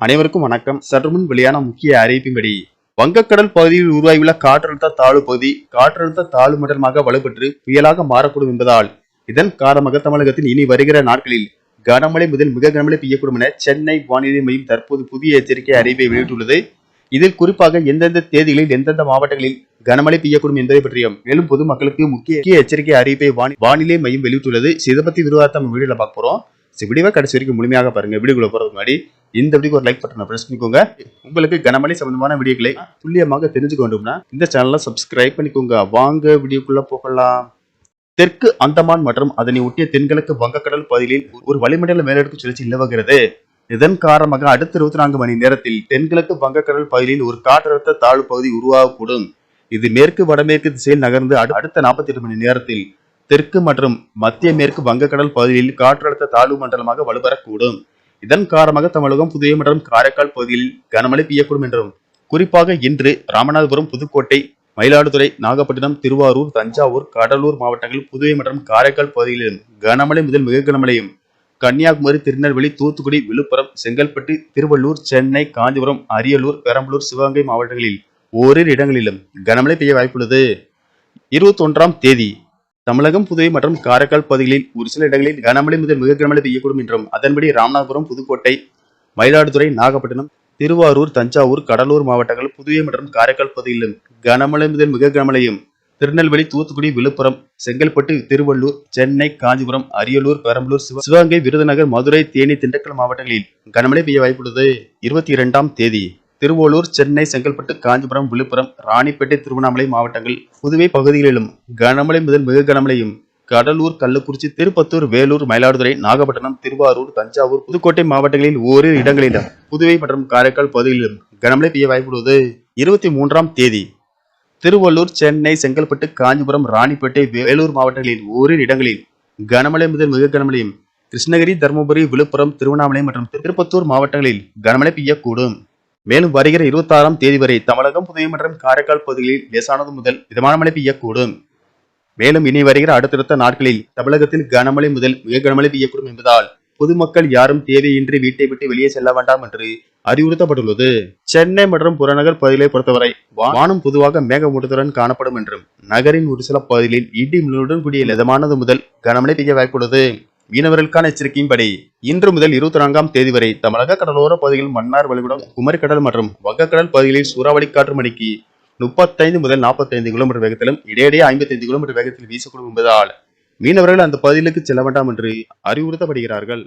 அனைவருக்கும் வணக்கம். சற்றுமுன் வெளியான முக்கிய அறிவிப்பின்படி வங்கக்கடல் பகுதியில் உருவாகியுள்ள காற்றழுத்த தாழ்வு பகுதி காற்றழுத்த தாழ்வு மண்டலமாக வலுப்பெற்று புயலாக மாறக்கூடும் என்பதால் இதன் காரணமாக தமிழகத்தில் இனி வருகிற நாட்களில் கனமழை முதல் மிக கனமழை பெய்யக்கூடும் என சென்னை வானிலை மையம் தற்போது புதிய எச்சரிக்கை அறிவிப்பை வெளியிட்டுள்ளது. இதில் குறிப்பாக எந்தெந்த தேதிகளில் எந்தெந்த மாவட்டங்களில் கனமழை பெய்யக்கூடும் என்பதை பற்றியும் மேலும் பொதுமக்களுக்கு முக்கிய முக்கிய எச்சரிக்கை அறிவிப்பை வானிலை மையம் வெளியிட்டுள்ளது. இதை பத்தி விரிவாக நம்ம வீடியோல பார்க்க போறோம். வீடியோவை கடைசி வரைக்கும் முழுமையாக பாருங்க. வீடியோக்குள்ள போறதுக்கு முன்னாடி இந்த வீடியோக்கு ஒரு லைக் பட்டனை ப்ரெஸ் பண்ணிக்கோங்க. உங்களுக்கு கனமழை சம்பந்தமான வீடியோக்களை துல்லியமாக தெரிஞ்சுக்க வேண்டும்னா இந்த சேனலை சப்ஸ்கிரைப் பண்ணிக்கோங்க. வாங்க வீடியோக்குள்ள போகலாம். தெற்கு அந்தமான் மற்றும் அதனை ஒட்டிய தென்கிழக்கு வங்கக்கடல் பகுதியில் ஒரு வளிமண்டல மேலடுக்கு சுழற்சி நிலவுகிறது. இதன் காரணமாக அடுத்த இருபத்தி நான்கு மணி நேரத்தில் தென்கிழக்கு வங்கக்கடல் பகுதியில் ஒரு காற்றழுத்த தாழ்வு பகுதி உருவாகக்கூடும். இது மேற்கு வடமேற்கு திசையில் நகர்ந்து அடுத்த நாற்பத்தி எட்டு மணி நேரத்தில் தெற்கு மற்றும் மத்திய மேற்கு வங்கக்கடல் பகுதியில் காற்றழுத்த தாழ்வு மண்டலமாக வலுப்பெறக்கூடும் இதன் காரணமாக தமிழகம் புதுவை மற்றும் காரைக்கால் பகுதியில் கனமழை பெய்யக்கூடும் என்றும் குறிப்பாக இன்று ராமநாதபுரம் புதுக்கோட்டை மயிலாடுதுறை நாகப்பட்டினம் திருவாரூர் தஞ்சாவூர் கடலூர் மாவட்டங்கள் புதுவை மற்றும் காரைக்கால் பகுதிகளிலும் கனமழை முதல் மிக கனமழையும் கன்னியாகுமரி திருநெல்வேலி தூத்துக்குடி விழுப்புரம் செங்கல்பட்டு திருவள்ளூர் சென்னை காஞ்சிபுரம் அரியலூர் பெரம்பலூர் சிவகங்கை மாவட்டங்களில் ஓரிரு இடங்களிலும் கனமழை பெய்ய வாய்ப்புள்ளது. இருபத்தி ஒன்றாம் தேதி தமிழகம் புதுவை மற்றும் காரைக்கால் பகுதிகளில் ஒரு சில இடங்களில் கனமழை முதல் மிக கனமழை பெய்யக்கூடும் என்றும் அதன்படி ராமநாதபுரம் புதுக்கோட்டை மயிலாடுதுறை நாகப்பட்டினம் திருவாரூர் தஞ்சாவூர் கடலூர் மாவட்டங்கள் புதுவை மற்றும் காரைக்கால் பகுதியிலும் கனமழை முதல் மிக கனமழையும் திருநெல்வேலி தூத்துக்குடி விழுப்புரம் செங்கல்பட்டு திருவள்ளூர் சென்னை காஞ்சிபுரம் அரியலூர் பெரம்பலூர் சிவ- சிவகங்கை விருதுநகர் மதுரை தேனி திண்டுக்கல் மாவட்டங்களில் கனமழை பெய்ய வாய்ப்புள்ளது. இருபத்தி இரண்டாம் தேதி. திருவள்ளூர் சென்னை செங்கல்பட்டு காஞ்சிபுரம் விழுப்புரம் ராணிப்பேட்டை திருவண்ணாமலை மாவட்டங்கள். புதுவை பகுதிகளிலும் கனமழை முதல் மிக கனமழையும் கடலூர் கள்ளக்குறிச்சி திருப்பத்தூர் வேலூர் மயிலாடுதுறை நாகப்பட்டினம் திருவாரூர் தஞ்சாவூர் புதுக்கோட்டை மாவட்டங்களில் ஓரிரு இடங்களிலும் புதுவை மற்றும் காரைக்கால் பகுதிகளிலும் கனமழை பெய்ய வாய்ப்புள்ளது. இருபத்தி மூன்றாம் தேதி திருவள்ளூர் சென்னை செங்கல்பட்டு காஞ்சிபுரம் ராணிப்பேட்டை வேலூர் மாவட்டங்களில் ஓரிரு இடங்களில் கனமழை முதல் மிக கனமழையும் கிருஷ்ணகிரி தருமபுரி விழுப்புரம் திருவண்ணாமலை மற்றும் திருப்பத்தூர் மாவட்டங்களில் கனமழை பெய்யக்கூடும். மேலும் வருகிற இருபத்தாறாம் தேதி வரை தமிழகம் புதுவை மற்றும் காரைக்கால் பகுதிகளில் லேசானது முதல் மிதமான மழை பெய்யக்கூடும். மேலும் இனி வருகிற அடுத்தடுத்த நாட்களில் தமிழகத்தில் கனமழை முதல் மிக கனமழை பெய்யக்கூடும் என்பதால் பொதுமக்கள் யாரும் தேவையின்றி வீட்டை விட்டு வெளியே செல்ல வேண்டாம் என்று அறிவுறுத்தப்பட்டுள்ளது. சென்னை மற்றும் புறநகர் பகுதிகளை பொறுத்தவரை வானம் பொதுவாக மேகமூட்டத்துடன் காணப்படும் என்றும் நகரின் ஒரு சில பகுதிகளில் இடி மின்னலுடன் கூடிய மிதமானது முதல் கனமழை பெய்ய வாய்ப்புள்ளது. மீனவர்களுக்கான எச்சரிக்கையின்படி இன்று முதல் இருபத்தி நான்காம் தேதி வரை தமிழக கடலோர பகுதியில் மன்னார் வளைகுடம் குமரிக்கடல் மற்றும் வங்கக்கடல் பகுதிகளில் சூறாவளி காற்று மணிக்கு முப்பத்தைந்து முதல் நாற்பத்தைந்து கிலோமீட்டர் வேகத்திலும் இடையிடையே ஐம்பத்தைந்து கிலோமீட்டர் வேகத்தில் வீசக்கூடும் என்பதால் மீனவர்கள் அந்த பகுதிகளுக்கு செல்ல வேண்டாம் என்று அறிவுறுத்தப்படுகிறார்கள்.